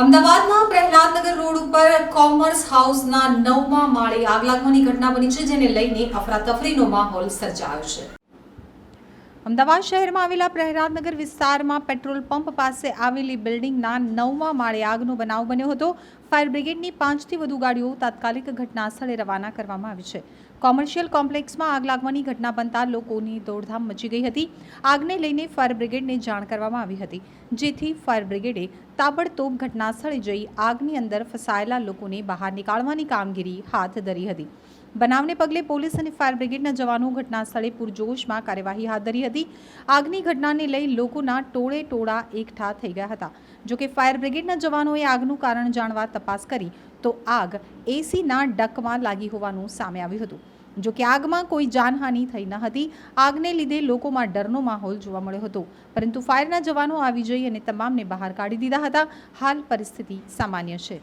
અમદાવાદમાં પ્રહલાદનગર રોડ ઉપર કોમર્સ હાઉસના નવમા માળે આગ લાગવાની ઘટના બની છે, જેને લઈને અફરાતફરીનો માહોલ સર્જાયો છે. અમદાવાદ શહેરમાં આવેલા પ્રહરાદનગર વિસ્તારમાં પેટ્રોલ પંપ પાસે આવેલી બિલ્ડિંગના નવમા માળે આગનો બનાવ બન્યો હતો. ફાયર બ્રિગેડની પાંચથી વધુ ગાડીઓ તાત્કાલિક ઘટના સ્થળે રવાના કરવામાં આવી છે. કોમર્શિયલ કોમ્પ્લેક્સમાં આગ લાગવાની ઘટના બનતા લોકોની દોડધામ મચી ગઈ હતી. આગને લઈને ફાયર બ્રિગેડને જાણ કરવામાં આવી હતી. જેથી ફાયર બ્રિગેડે તાબડતોબ ઘટના સ્થળે જઈ આગની અંદર ફસાયેલા લોકોને બહાર નીકાળવાની કામગીરી હાથ ધરી હતી. બનાવને પગલે પોલીસ અને ફાયર બ્રિગેડના જવાનો ઘટના સ્થળે પૂરજોશમાં કાર્યવાહી હાથ ધરી હતી. આગની ઘટનાને લઈ લોકોના ટોળે ટોળા એકઠા થઈ ગયા હતા. જોકે ફાયર બ્રિગેડના જવાનોએ આગનું કારણ જાણવા તપાસ કરી, તો આગ એસીના ડકમાં લાગી હોવાનું સામે આવ્યું હતું. જોકે આગમાં કોઈ જાનહાનિ થઈ ન હતી, આગને લીધે લોકોમાં ડરનો માહોલ જોવા મળ્યો હતો. પરંતુ ફાયરના જવાનો આવી જઈ અને તમામને બહાર કાઢી દીધા હતા. હાલ પરિસ્થિતિ સામાન્ય છે.